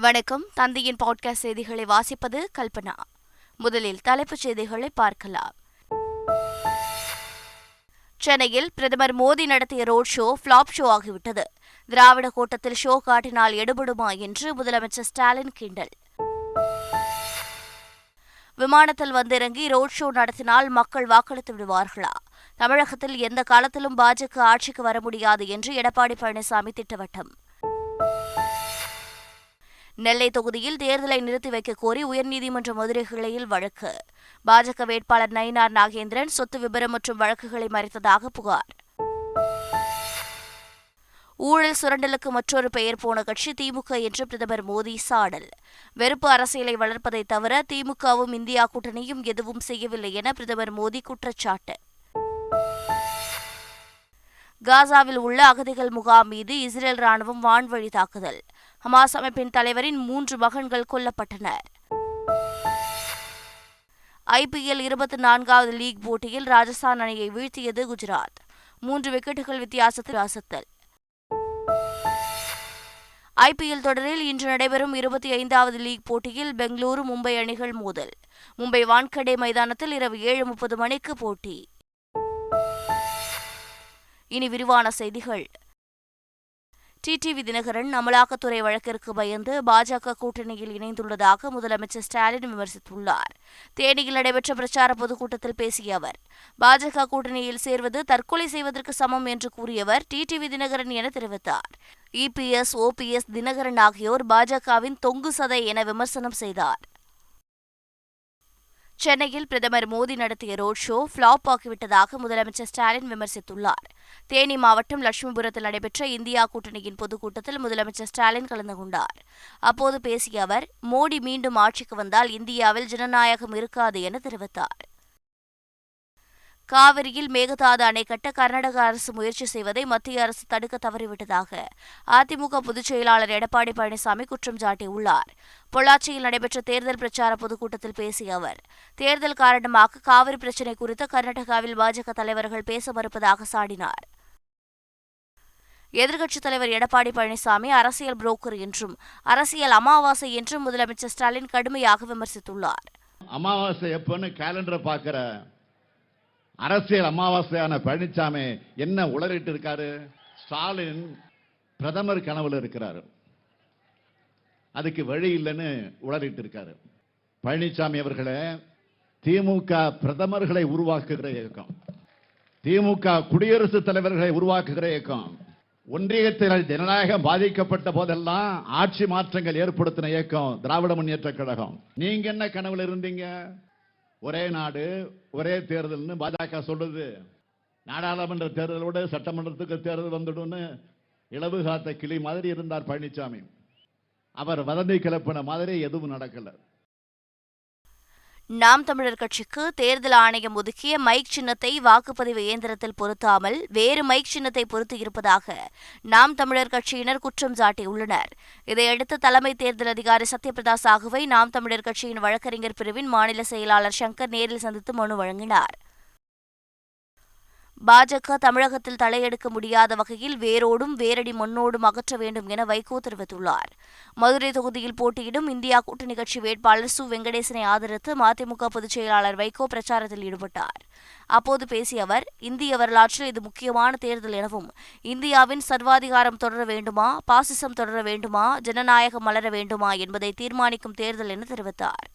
வணக்கம். தந்தையின் பாட்காஸ்ட் செய்திகளை வாசிப்பது கல்பனா. முதலில் தலைப்புச் செய்திகளை பார்க்கலாம். சென்னையில் பிரதமர் மோடி நடத்திய ரோட் ஷோ ஃபிளாப் ஷோ ஆகிவிட்டது. திராவிட கூட்டத்தில் ஷோ காட்டினால் எடுபடுமா என்று முதலமைச்சர் ஸ்டாலின் கிண்டல். விமானத்தில் வந்திறங்கி ரோட் ஷோ நடத்தினால் மக்கள் வாக்களித்து விடுவார்களா? தமிழகத்தில் எந்த காலத்திலும் பாஜக ஆட்சிக்கு வர முடியாது என்று எடப்பாடி பழனிசாமி திட்டவட்டம். நெல்லை தொகுதியில் தேர்தலை நிறுத்தி வைக்க கோரி உயர்நீதிமன்ற மதுரை கிளையில் வழக்கு. பாஜக வேட்பாளர் நயினார் நாகேந்திரன் சொத்து விபரம் மற்றும் வழக்குகளை மறைத்ததாக புகார். ஊழல் சுரண்டலுக்கு மற்றொரு பெயர் போன கட்சி திமுக என்று பிரதமர் மோடி சாடல். வெறுப்பு அரசியலை வளர்ப்பதை தவிர திமுகவும் இந்தியா கூட்டணியும் எதுவும் செய்யவில்லை என பிரதமர் மோடி குற்றச்சாட்டு. காசாவில் உள்ள அகதிகள் முகாம் மீது இஸ்ரேல் ராணுவம் வான்வழி தாக்குதல். ஹமாஸ் அமைப்பின் தலைவரின் மூன்று மகன்கள் கொல்லப்பட்டனர். ஐபிஎல் இருபத்தி நான்காவது லீக் போட்டியில் ராஜஸ்தான் அணியை வீழ்த்தியது குஜராத். மூன்று விக்கெட்டுகள் வித்தியாசத்தில் அசத்தல் ஐபிஎல் தொடரில் இன்று நடைபெறும் இருபத்தி ஐந்தாவது லீக் போட்டியில் பெங்களூரு மும்பை அணிகள் மோதல். மும்பை வான்கடே மைதானத்தில் இரவு ஏழு முப்பது மணிக்கு போட்டி. இனி விரிவான செய்திகள். டிடிவி தினகரன் அமலாக்கத்துறை வழக்கிற்கு பயந்து பாஜக கூட்டணியில் இணைந்துள்ளதாக முதலமைச்சர் ஸ்டாலின் விமர்சித்துள்ளார். தேனியில் நடைபெற்ற பிரச்சார பொதுக்கூட்டத்தில் பேசிய அவர் பாஜக கூட்டணியில் சேர்வது தற்கொலை செய்வதற்கு சமம் என்று கூறியவர் டிடிவி தினகரன் என தெரிவித்தார். இபிஎஸ் ஓபிஎஸ் தினகரன் ஆகியோர் பாஜகவின் தொங்கு சதை என விமர்சனம் செய்தார். சென்னையில் பிரதமர் மோடி நடத்திய ரோட் ஷோ ஃபிளாப் ஆகிவிட்டதாக முதலமைச்சர் ஸ்டாலின் விமர்சித்துள்ளார். தேனி மாவட்டம் லட்சுமிபுரத்தில் நடைபெற்ற இந்தியா கூட்டணியின் பொதுக்கூட்டத்தில் முதலமைச்சர் ஸ்டாலின் கலந்து கொண்டார். அப்போது பேசிய அவர் மோடி மீண்டும் ஆட்சிக்கு வந்தால் இந்தியாவில் ஜனநாயகம் இருக்காது என தெரிவித்தார். காவிரியில் மேகதாது அணை கட்ட கர்நாடக அரசு முயற்சி செய்வதை மத்திய அரசு தடுக்க தவறிவிட்டதாக அதிமுக பொதுச் செயலாளர் எடப்பாடி பழனிசாமி குற்றம் சாட்டியுள்ளார். பொள்ளாச்சியில் நடைபெற்ற தேர்தல் பிரச்சார பொதுக்கூட்டத்தில் பேசிய அவர் தேர்தல் காரணமாக காவிரி பிரச்சினை குறித்து கர்நாடகாவில் பாஜக தலைவர்கள் பேச மறுப்பதாக சாடினார். எதிர்க்கட்சித் தலைவர் எடப்பாடி பழனிசாமி அரசியல் புரோக்கர் என்றும் அரசியல் அமாவாசை என்றும் முதலமைச்சர் ஸ்டாலின் கடுமையாக விமர்சித்துள்ளார். அமாவாசை எப்பன்னு கேலண்டரை பார்க்குற அரசியல் அமாவாசையான பழனிசாமி என்ன உளறிட்டு இருக்காரு? ஸ்டாலின் பிரதமர் கனவுல இருக்கிறாரு. அதுக்கு வழி இல்லைன்னு உளறிட்டு இருக்காரு. பழனிசாமி அவர்களை திமுக பிரதமர்களை உருவாக்குகிற இயக்கம் திமுக குடியரசுத் தலைவர்களை உருவாக்குகிற இயக்கம் ஒன்றியத்தில் ஜனநாயகம் பாதிக்கப்பட்ட போதெல்லாம் ஆட்சி மாற்றங்கள் ஏற்படுத்தின இயக்கம் திராவிட முன்னேற்ற கழகம். நீங்க என்ன கனவுல இருந்தீங்க? ஒரே நாடு ஒரே தேர்தல்னு பாஜக சொல்றது. நாடாளுமன்ற தேர்தலோட சட்டமன்றத்துக்கு தேர்தல் வந்துடும்னு இளவு காத்த கிளி மாதிரி இருந்தார் பழனிசாமி அவர் வதந்தி கிளப்பின மாதிரி எதுவும் நடக்கல. நாம் தமிழர் கட்சிக்கு தேர்தல் ஆணையம் ஒதுக்கிய மைக் சின்னத்தை வாக்குப்பதிவு இயந்திரத்தில் பொருத்தாமல் வேறு மைக் சின்னத்தை பொருத்தி இருப்பதாக நாம் தமிழர் கட்சியினர் குற்றம் சாட்டியுள்ளனர். இதையடுத்து தலைமை தேர்தல் அதிகாரி சத்யபிரதா சாகுவை நாம் தமிழர் கட்சியின் வழக்கறிஞர் பிரிவின் மாநில செயலாளர் சங்கர் நேரில் சந்தித்து மனு வழங்கினார். பாஜக தமிழகத்தில் தலையெடுக்க முடியாத வகையில் வேரோடும் வேரடி மண்ணோடும் அகற்ற வேண்டும் என வைகோ தெரிவித்துள்ளார். மதுரை தொகுதியில் போட்டியிடும் இந்தியா கூட்டணி கட்சி வேட்பாளர் சு. வெங்கடேசனை ஆதரித்து மதிமுக பொதுச் செயலாளர் வைகோ பிரச்சாரத்தில் ஈடுபட்டார். அப்போது பேசிய அவர் இந்திய வரலாற்றில் இது முக்கியமான தேர்தல் எனவும் இந்தியாவின் சர்வாதிகாரம் தொடர வேண்டுமா பாசிசம் தொடர வேண்டுமா ஜனநாயகம் மலர வேண்டுமா என்பதை தீர்மானிக்கும் தேர்தல் என தெரிவித்தார்.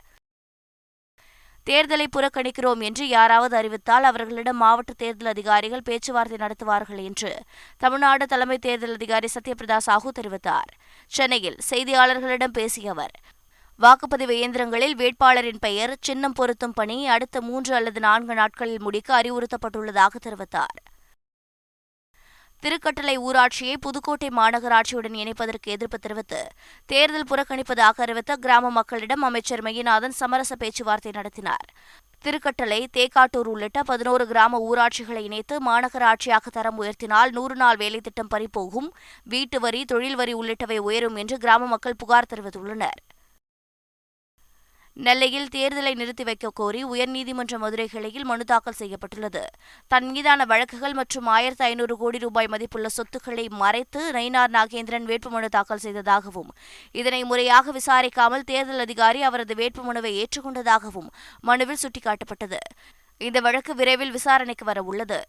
தேர்தலை புறக்கணிக்கிறோம் என்று யாராவது அறிவித்தால் அவர்களிடம் மாவட்ட தேர்தல் அதிகாரிகள் பேச்சுவார்த்தை நடத்துவார்கள் என்று தமிழ்நாடு தலைமை தேர்தல் அதிகாரி சத்யபிரதா சாஹூ தெரிவித்தார். சென்னையில் செய்தியாளர்களிடம் பேசிய அவர் வாக்குப்பதிவு இயந்திரங்களில் வேட்பாளரின் பெயர் சின்னம் பொருத்தும் பணி அடுத்த மூன்று அல்லது நான்கு நாட்களில் முடிக்க அறிவுறுத்தப்பட்டுள்ளதாக தெரிவித்தார். திருக்கட்டளை ஊராட்சியை புதுக்கோட்டை மாநகராட்சியுடன் இணைப்பதற்கு எதிர்ப்பு தெரிவித்து தேர்தல் புறக்கணிப்பதாக அறிவித்த கிராம மக்களிடம் அமைச்சர் மெய்யநாதன் சமரச பேச்சுவார்த்தை நடத்தினார். திருக்கட்டளை தேக்காட்டூர் உள்ளிட்ட பதினோரு கிராம ஊராட்சிகளை இணைத்து மாநகராட்சியாக தரம் உயர்த்தினால் நூறு நாள் வேலைத்திட்டம் பறிபோகும் பறிப்போகும் வீட்டு வரி தொழில் வரி உள்ளிட்டவை உயரும் என்று கிராம மக்கள் புகார் தெரிவித்துள்ளனர். நெல்லையில் தேர்தலை நிறுத்தி வைக்க கோரி உயர்நீதிமன்ற மதுரை கிளையில் மனு தாக்கல் செய்யப்பட்டுள்ளது. தன் மீதான வழக்குகள் மற்றும் ஆயிரத்து ஐநூறு கோடி ரூபாய் மதிப்புள்ள சொத்துக்களை மறைத்து நயினார் நாகேந்திரன் வேட்புமனு தாக்கல் செய்ததாகவும் இதனை முறையாக விசாரிக்காமல் தேர்தல் அதிகாரி அவரது வேட்புமனுவை ஏற்றுக்கொண்டதாகவும் மனுவில் சுட்டிக்காட்டப்பட்டது. இந்த வழக்கு விரைவில் விசாரணைக்கு வர உள்ளது.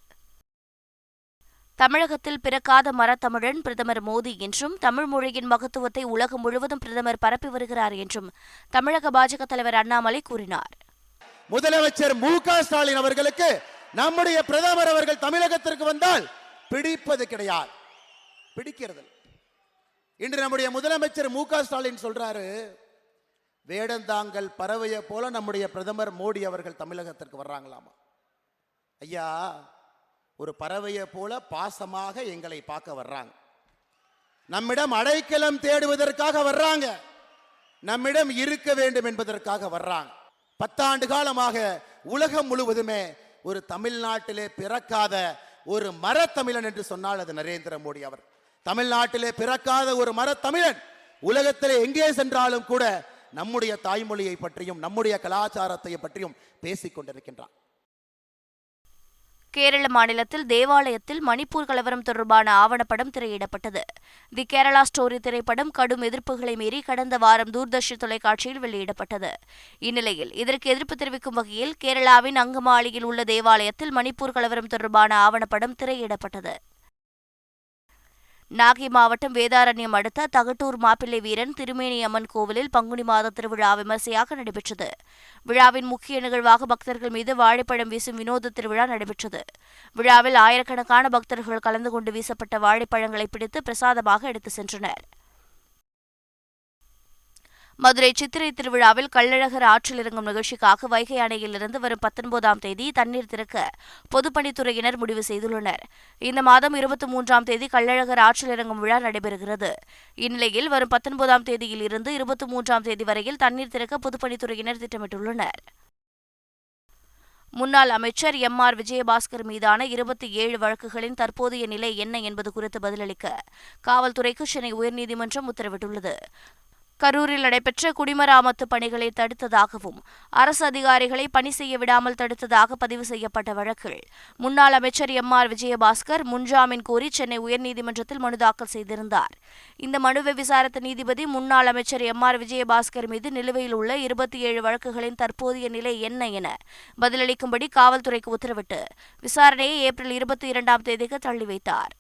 தமிழகத்தில் பிறக்காத மரத்தமிழன் பிரதமர் மோடி என்றும் தமிழ் மொழியின் மகத்துவத்தை உலகம் முழுவதும் பிரதமர் பரப்பி வருகிறார் என்றும் தமிழக பாஜக தலைவர் அண்ணாமலை கூறினார். முதலமைச்சர் மு க ஸ்டாலின் அவர்களுக்கு நம்முடைய பிரதமர் அவர்கள் தமிழகத்திற்கு வந்தால் பிடிப்பது கிடையாது. பிடிக்கிறது இன்று நம்முடைய முதலமைச்சர் மு க ஸ்டாலின் சொல்றாரு வேடந்தாங்கல் பறவையை போல நம்முடைய பிரதமர் மோடி அவர்கள் தமிழகத்திற்கு வர்றாங்களாமா? ஐயா ஒரு பறவையை போல பாசமாக எங்களை பார்க்க வர்றாங்க. நம்மிடம் அடைக்கலம் தேடுவதற்காக வர்றாங்க. நம்மிடம் இருக்க வேண்டும் என்பதற்காக வர்றாங்க. பத்தாண்டு காலமாக உலகம் முழுவதுமே ஒரு தமிழ்நாட்டிலே பிறக்காத ஒரு மரத்தமிழன் என்று சொன்னால் அது நரேந்திர மோடி அவர். தமிழ்நாட்டிலே பிறக்காத ஒரு மரத்தமிழன் உலகத்திலே எங்கே சென்றாலும் கூட நம்முடைய தாய்மொழியை பற்றியும் நம்முடைய கலாச்சாரத்தை பற்றியும் பேசிக் கொண்டிருக்கின்றான். கேரள மாநிலத்தில் தேவாலயத்தில் மணிப்பூர் கலவரம் தொடர்பான ஆவணப்படம் திரையிடப்பட்டது. தி கேரளா ஸ்டோரி திரைப்படம் கடும் எதிர்ப்புகளை மீறி கடந்த வாரம் தூர்தர்ஷன் தொலைக்காட்சியில் வெளியிடப்பட்டது. இந்நிலையில் இதற்கு எதிர்ப்பு தெரிவிக்கும் வகையில் கேரளாவின் அங்கமாலியில் உள்ள தேவாலயத்தில் மணிப்பூர் கலவரம் தொடர்பான ஆவணப்படம் திரையிடப்பட்டது. நாகை மாவட்டம் வேதாரண்யம் அடுத்த தகட்டூர் மாப்பிள்ளை வீரன் திருமேனி அம்மன் கோவிலில் பங்குனி மாத திருவிழா விமர்சையாக நடைபெற்றது. விழாவின் முக்கிய நிகழ்வாக பக்தர்கள் மீது வாழைப்பழம் வீசும் வினோத திருவிழா நடைபெற்றது. விழாவில் ஆயிரக்கணக்கான பக்தர்கள் கலந்து கொண்டு வீசப்பட்ட வாழைப்பழங்களை பிடித்து பிரசாதமாக எடுத்து சென்றனர். மதுரை சித்திரை திருவிழாவில் கள்ளழகர் ஆற்றில் இறங்கும் நிகழ்ச்சிக்காக வைகை அணையிலிருந்து வரும் பத்தொன்பதாம் தேதி தண்ணீர் திறக்க பொதுப்பணித்துறையினர் முடிவு செய்துள்ளனர். இந்த மாதம் இருபத்தி மூன்றாம் தேதி கள்ளழகர் ஆற்றில் இறங்கும் விழா நடைபெறுகிறது. இந்நிலையில் வரும் பத்தொன்பதாம் தேதியில் இருந்து இருபத்தி மூன்றாம் தேதி வரையில் தண்ணீர் திறக்க பொதுப்பணித்துறையினர் திட்டமிட்டுள்ளனர். முன்னாள் அமைச்சர் எம். ஆர். விஜயபாஸ்கர் மீதான இருபத்தி ஏழு வழக்குகளின் தற்போதைய நிலை என்ன என்பது குறித்து பதிலளிக்க காவல்துறைக்கு சென்னை உயர்நீதிமன்றம் உத்தரவிட்டுள்ளது. கரூரில் நடைபெற்ற குடிமராமத்து பணிகளை தடுத்ததாகவும் அரசு அதிகாரிகளை பணி செய்ய விடாமல் தடுத்ததாக பதிவு செய்யப்பட்ட வழக்கில் முன்னாள் அமைச்சர் எம் ஆர் விஜயபாஸ்கர் முன்ஜாமீன் கோரி சென்னை உயர்நீதிமன்றத்தில் மனு தாக்கல் செய்திருந்தார். இந்த மனுவை விசாரித்த நீதிபதி முன்னாள் அமைச்சர் எம் ஆர் விஜயபாஸ்கர் மீது நிலுவையில் உள்ள இருபத்தி ஏழு வழக்குகளின் தற்போதைய நிலை என்ன என பதிலளிக்கும்படி காவல்துறைக்கு உத்தரவிட்டு விசாரணையை ஏப்ரல் இருபத்தி இரண்டாம் தேதிக்கு தள்ளி வைத்தார்.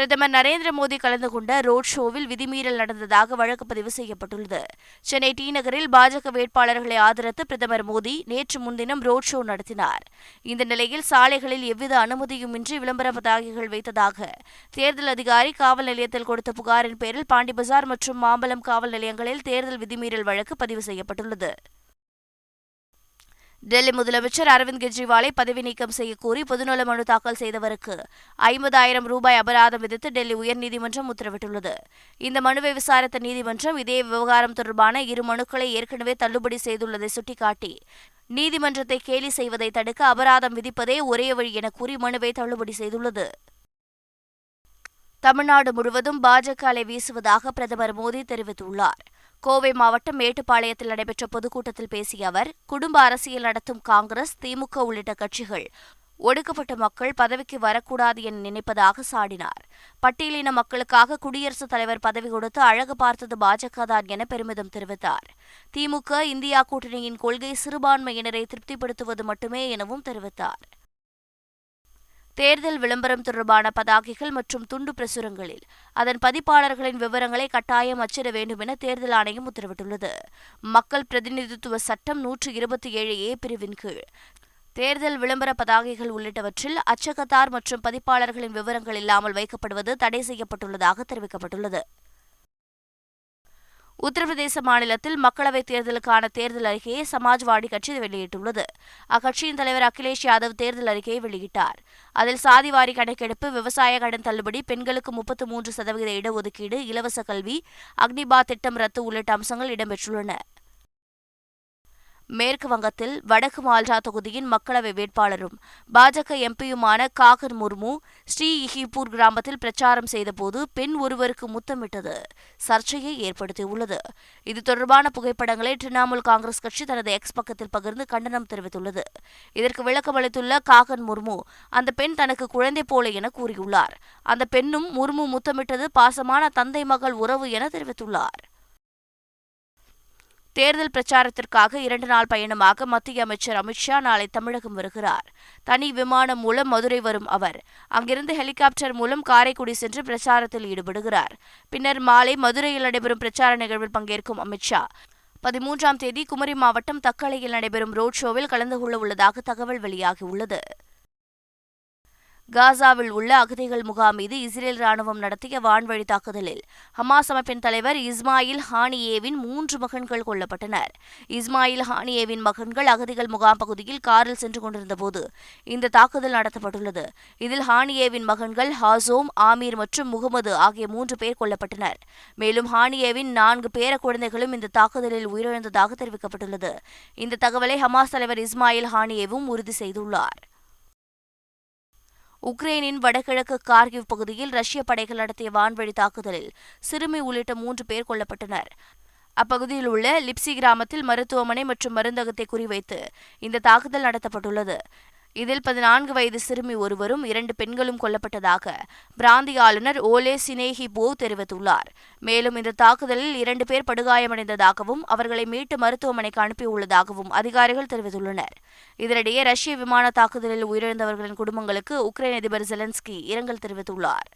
பிரதமர் நரேந்திர மோடி கலந்து கொண்ட ரோட் ஷோவில் விதிமீறல் நடந்ததாக வழக்கு பதிவு செய்யப்பட்டுள்ளது. சென்னை டி நகரில் பாஜக வேட்பாளர்களை ஆதரித்து பிரதமர் மோடி நேற்று முன்தினம் ரோட் ஷோ நடத்தினார். இந்த நிலையில் சாலைகளில் எவ்வித அனுமதியுமின்றி விளம்பர பதாகைகள் வைத்ததாக தேர்தல் அதிகாரி காவல் நிலையத்தில் கொடுத்த புகாரின் பேரில் பாண்டிபஜார் மற்றும் மாம்பலம் காவல் நிலையங்களில் தேர்தல் விதிமீறல் வழக்கு பதிவு செய்யப்பட்டுள்ளது. டெல்லி முதலமைச்சர் அரவிந்த் கெஜ்ரிவாலை பதவி நீக்கம் செய்யக்கோரி பொதுநல மனு தாக்கல் செய்தவருக்கு ஐம்பதாயிரம் ரூபாய் அபராதம் விதித்து டெல்லி உயர்நீதிமன்றம் உத்தரவிட்டுள்ளது. இந்த மனுவை விசாரித்த நீதிமன்றம் இதே விவகாரம் தொடர்பான இரு மனுக்களை ஏற்கனவே தள்ளுபடி செய்துள்ளதை சுட்டிக்காட்டி நீதிமன்றத்தை கேலி செய்வதை தடுக்க அபராதம் விதிப்பதே ஒரே வழி என கூறி மனுவை தள்ளுபடி செய்துள்ளது. தமிழ்நாடு முழுவதும் பாஜக அலை வீசுவதாக பிரதமர் மோடி தெரிவித்துள்ளார். கோவை மாவட்டம் மேட்டுப்பாளையத்தில் நடைபெற்ற பொதுக்கூட்டத்தில் பேசிய அவர் குடும்ப அரசியல் நடத்தும் காங்கிரஸ் திமுக உள்ளிட்ட கட்சிகள் ஒடுக்கப்பட்ட மக்கள் பதவிக்கு வரக்கூடாது என நினைப்பதாக சாடினார். பட்டியலின மக்களுக்காக குடியரசுத் தலைவர் பதவி கொடுத்து அழகு பார்த்தது பாஜக தான் என பெருமிதம் தெரிவித்தார். திமுக இந்தியா கூட்டணியின் கொள்கை சிறுபான்மையினரை திருப்திப்படுத்துவது மட்டுமே எனவும் தெரிவித்தார். தேர்தல் விளம்பரம் தொடர்பான பதாகைகள் மற்றும் துண்டு பிரசுரங்களில். அதன் பதிப்பாளர்களின் விவரங்களை கட்டாயம் அச்சிட வேண்டும் என தேர்தல் ஆணையம் உத்தரவிட்டுள்ளது. மக்கள் பிரதிநிதித்துவ சட்டம் நூற்று இருபத்தி ஏழு ஏ பிரிவின் கீழ். தேர்தல் விளம்பர பதாகைகள் உள்ளிட்டவற்றில் அச்சகத்தார் மற்றும் பதிப்பாளர்களின் விவரங்கள் இல்லாமல் வைக்கப்படுவது தடை செய்யப்பட்டுள்ளதாக தெரிவிக்கப்பட்டுள்ளது. உத்தரப்பிரதேச மாநிலத்தில் மக்களவைத் தேர்தலுக்கான தேர்தல் அறிக்கையை சமாஜ்வாடி கட்சி வெளியிட்டுள்ளது. அக்கட்சியின் தலைவர் அகிலேஷ் யாதவ் தேர்தல் அறிக்கையை வெளியிட்டார். அதில் சாதிவாரி கணக்கெடுப்பு விவசாய கடன் தள்ளுபடி பெண்களுக்கு முப்பத்து மூன்று சதவீத இடஒதுக்கீடு இலவச கல்வி அக்னிபா திட்டம் ரத்து உள்ளிட்ட அம்சங்கள் இடம்பெற்றுள்ளன. மேற்கு வங்கத்தில் வடக்கு மால்டா தொகுதியின் மக்களவை வேட்பாளரும் பாஜக எம்பியுமான காகர் முர்மு ஸ்ரீஇஹிப்பூர் கிராமத்தில் பிரச்சாரம் செய்தபோது பெண் ஒருவருக்கு முத்தமிட்டது. சர்ச்சையை ஏற்படுத்தியுள்ளது. இது தொடர்பான புகைப்படங்களை திரிணாமுல் காங்கிரஸ் கட்சி தனது எக்ஸ் பக்கத்தில் பகிர்ந்து கண்டனம் தெரிவித்துள்ளது. இதற்கு விளக்கம் அளித்துள்ள காகன் முர்மு அந்த பெண் தனக்கு குழந்தை போல என கூறியுள்ளார். அந்த பெண்ணும் முர்மு முத்தமிட்டது பாசமான தந்தை மகள் உறவு என தெரிவித்துள்ளார். தேர்தல் பிரச்சாரத்திற்காக இரண்டு நாள் பயணமாக மத்திய அமைச்சர் அமித்ஷா நாளை தமிழகம் வருகிறார். தனி விமானம் மூலம் மதுரை வரும் அவர். அங்கிருந்து ஹெலிகாப்டர் மூலம் காரைக்குடி சென்று பிரச்சாரத்தில் ஈடுபடுகிறார். பின்னர் மாலை மதுரையில் நடைபெறும் பிரச்சார நிகழ்வில் பங்கேற்கும் அமித்ஷா பதிமூன்றாம் தேதி குமரி மாவட்டம் தக்கலையில் நடைபெறும் ரோட் ஷோவில் கலந்து கொள்ள உள்ளதாக தகவல் வெளியாகியுள்ளது காசாவில் உள்ள அகதிகள் முகாம் மீது இஸ்ரேல் ராணுவம் நடத்திய வான்வழி தாக்குதலில் ஹமாஸ் அமைப்பின் தலைவர் இஸ்மாயில் ஹானியேவின் மூன்று மகன்கள் கொல்லப்பட்டனர். இஸ்மாயில் ஹானியேவின் மகன்கள் அகதிகள் முகாம் பகுதியில் காரில் சென்று கொண்டிருந்தபோது இந்த தாக்குதல் நடத்தப்பட்டுள்ளது. இதில் ஹானியேவின் மகன்கள் ஹாசோம் ஆமீர் மற்றும் முகமது ஆகிய மூன்று பேர் கொல்லப்பட்டனர். மேலும் ஹானியேவின் நான்கு பேர குழந்தைகளும் இந்த தாக்குதலில் உயிரிழந்ததாக தெரிவிக்கப்பட்டுள்ளது. இந்த தகவலை ஹமாஸ் தலைவர் இஸ்மாயில் ஹானியேவும் உறுதி செய்துள்ளார். உக்ரைனின் வடகிழக்கு கார்கிவ் பகுதியில் ரஷ்ய படைகள் நடத்திய வான்வழி தாக்குதலில் சிறுமி உள்ளிட்ட மூன்று பேர் கொல்லப்பட்டனர். அப்பகுதியில் உள்ள லிப்சி கிராமத்தில் மருத்துவமனை மற்றும் மருந்தகத்தை குறிவைத்து இந்த தாக்குதல் நடத்தப்பட்டுள்ளது. இதில் பதினான்கு வயது சிறுமி ஒருவரும் இரண்டு பெண்களும் கொல்லப்பட்டதாக பிராந்திய ஆளுநர் ஓலே சினேஹி போ தெரிவித்துள்ளார். மேலும் இந்த தாக்குதலில் இரண்டு பேர் படுகாயமடைந்ததாகவும் அவர்களை மீட்டு மருத்துவமனைக்கு அனுப்பியுள்ளதாகவும் அதிகாரிகள் தெரிவித்துள்ளனர். இதனிடையே ரஷ்ய விமான தாக்குதலில் உயிரிழந்தவர்களின் குடும்பங்களுக்கு உக்ரைன் அதிபர் ஜெலன்ஸ்கி இரங்கல் தெரிவித்துள்ளார்.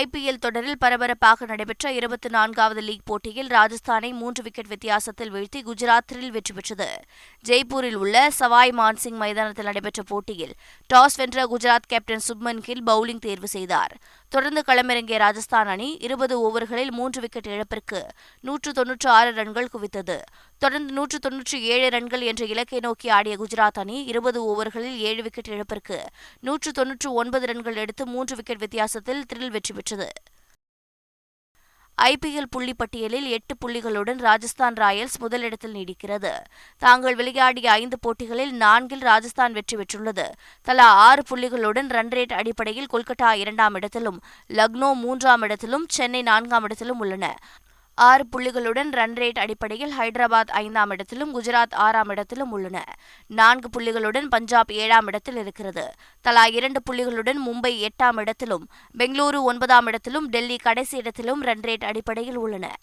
ஐபிஎல் தொடரில் பரபரப்பாக நடைபெற்ற இருபத்தி நான்காவது லீக் போட்டியில் ராஜஸ்தானை மூன்று விக்கெட் வித்தியாசத்தில் வீழ்த்தி குஜராத் த்ரில் வெற்றி பெற்றது. ஜெய்ப்பூரில் உள்ள சவாய் மான்சிங் மைதானத்தில் நடைபெற்ற போட்டியில் டாஸ் வென்ற குஜராத் கேப்டன் சுப்மன் கில் பவுலிங் தேர்வு செய்தார். தொடர்ந்து களமிறங்கிய ராஜஸ்தான் அணி இருபது ஓவர்களில் மூன்று விக்கெட் இழப்பிற்கு நூற்று தொன்னூற்று ஆறு ரன்கள் குவித்தது. தொடர்ந்து நூற்று தொன்னூற்றி ஏழு ரன்கள் என்ற இலக்கை நோக்கி ஆடிய குஜராத் அணி இருபது ஓவர்களில் ஏழு விக்கெட் இழப்பிற்கு நூற்று தொன்னூற்று ஒன்பது ரன்கள் எடுத்து மூன்று விக்கெட் வித்தியாசத்தில் த்ரில் வெற்றி பெற்றது. ஐபிஎல் புள்ளி பட்டியலில் எட்டு புள்ளிகளுடன் ராஜஸ்தான் ராயல்ஸ் முதலிடத்தில் நீடிக்கிறது. தாங்கள் விளையாடிய ஐந்து போட்டிகளில் நான்கில் ராஜஸ்தான் வெற்றி பெற்றுள்ளது. தலா ஆறு புள்ளிகளுடன் ரன் ரேட் அடிப்படையில் கொல்கத்தா இரண்டாம் இடத்திலும் லக்னோ மூன்றாம் இடத்திலும் சென்னை நான்காம் இடத்திலும் உள்ளன. ஆறு புள்ளிகளுடன் ரன் ரேட் அடிப்படையில் ஹைதராபாத் ஐந்தாம் இடத்திலும் குஜராத் ஆறாம் இடத்திலும் உள்ளன. நான்கு புள்ளிகளுடன் பஞ்சாப் ஏழாம் இடத்தில் இருக்கிறது. தலா இரண்டு புள்ளிகளுடன் மும்பை எட்டாம் இடத்திலும் பெங்களூரு ஒன்பதாம் இடத்திலும் டெல்லி கடைசி இடத்திலும் ரன் ரேட் அடிப்படையில் உள்ளன.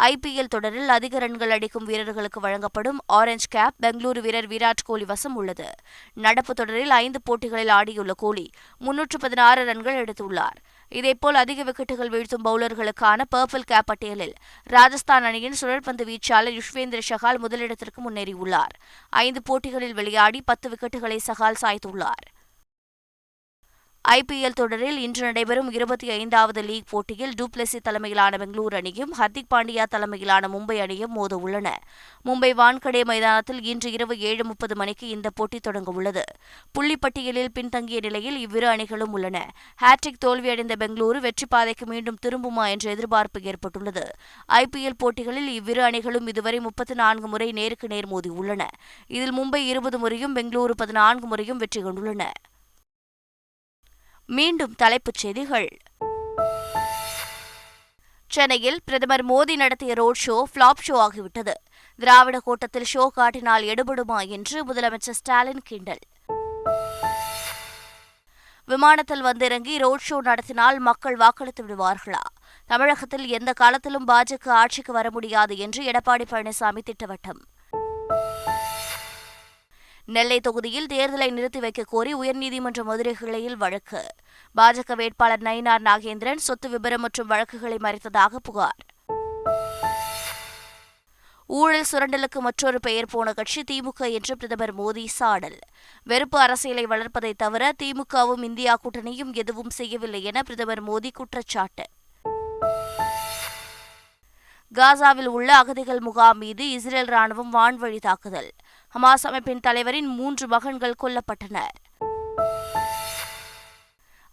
ஐபிஎல் தொடரில் அதிக ரன்கள் அடிக்கும் வீரர்களுக்கு வழங்கப்படும் ஆரஞ்ச் கேப் பெங்களூரு வீரர் விராட் கோலி வசம் உள்ளது. நடப்பு தொடரில் ஐந்து போட்டிகளில் ஆடியுள்ள கோலி முன்னூற்று பதினாறு ரன்கள் எடுத்துள்ளார். இதேபோல் அதிக விக்கெட்டுகள் வீழ்த்தும் பவுலர்களுக்கான பர்பிள் கேப் பட்டியலில் ராஜஸ்தான் அணியின் சுழற்பந்து வீச்சாளர் யுஷ்வேந்திர சகால் முதலிடத்திற்கு முன்னேறியுள்ளார். ஐந்து போட்டிகளில் விளையாடி பத்து விக்கெட்டுகளை சகால் சாய்த்துள்ளார். ஐபிஎல் தொடரில் இன்று நடைபெறும் இருபத்தி ஐந்தாவது லீக் போட்டியில் டூப்ளெசி தலைமையிலான பெங்களூரு அணியும் ஹர்திக் பாண்டியா தலைமையிலான மும்பை அணியும் மோத உள்ளன மும்பை வான்கடே மைதானத்தில் இன்று இரவு ஏழு முப்பது மணிக்கு இந்த போட்டி தொடங்க உள்ளது புள்ளிப்பட்டியலில் பின்தங்கிய நிலையில் இவ்விரு அணிகளும் உள்ளன. ஹாட்ரிக் தோல்வியடைந்த பெங்களூரு வெற்றி பாதைக்கு மீண்டும் திரும்புமா என்ற எதிர்பார்ப்பு ஏற்பட்டுள்ளது. ஐபிஎல் போட்டிகளில் இவ்விரு அணிகளும் இதுவரை முப்பத்தி நான்கு முறை நேருக்கு நேர் மோதியுள்ளன. இதில் மும்பை இருபது முறையும் பெங்களூரு பதினான்கு முறையும் வெற்றி கொண்டுள்ளன. மீண்டும் தலைப்புச் செய்திகள். சென்னையில் பிரதமர் மோடி நடத்திய ரோட் ஷோ ஃபிளாப் ஷோ ஆகிவிட்டது. திராவிட கூட்டத்தில் ஷோ காட்டினால் எடுபடுமா என்று முதலமைச்சர் ஸ்டாலின் கிண்டல். விமானத்தில் வந்திறங்கி ரோட் ஷோ நடத்தினால் மக்கள் வாக்களித்து விடுவார்களா? தமிழகத்தில் எந்த காலத்திலும் பாஜக ஆட்சிக்கு வர முடியாது என்று எடப்பாடி பழனிசாமி திட்டவட்டம். நெல்லை தொகுதியில் தேர்தலை நிறுத்தி வைக்க கோரி உயர்நீதிமன்ற மதுரை கிளையில் வழக்கு. பாஜக வேட்பாளர் நயினார் நாகேந்திரன் சொத்து விபரம் மற்றும் வழக்குகளை மறைத்ததாக புகார். ஊழல் சுரண்டலுக்கு மற்றொரு பெயர் போன கட்சி திமுக என்று பிரதமர் மோடி சாடல். வெறுப்பு அரசியலை வளர்ப்பதை தவிர திமுகவும் இந்தியா கூட்டணியும் எதுவும் செய்யவில்லை என பிரதமர் மோடி குற்றச்சாட்டு. காசாவில் உள்ள அகதிகள் முகாம் மீது இஸ்ரேல் ராணுவம் வான்வழி தாக்குதல். ஹமாஸ் அமைப்பின் தலைவரின் மூன்று மகன்கள் கொல்லப்பட்டனர்.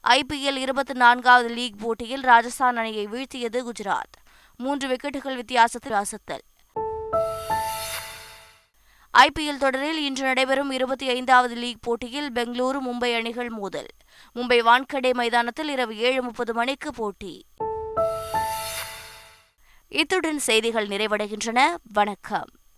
ஐபிஎல் இருபத்தி நான்காவது லீக் போட்டியில் ராஜஸ்தான் அணியை வீழ்த்தியது குஜராத். மூன்று விக்கெட்டுகள் வித்தியாசத்தில் அசத்தல். ஐபிஎல் தொடரில் இன்று நடைபெறும் இருபத்தி ஐந்தாவது லீக் போட்டியில் பெங்களூரு மும்பை அணிகள் மோதல். மும்பை வான்கடே மைதானத்தில் இரவு ஏழு முப்பது மணிக்கு போட்டி. இத்துடன் செய்திகள் நிறைவடைகின்றன. வணக்கம்.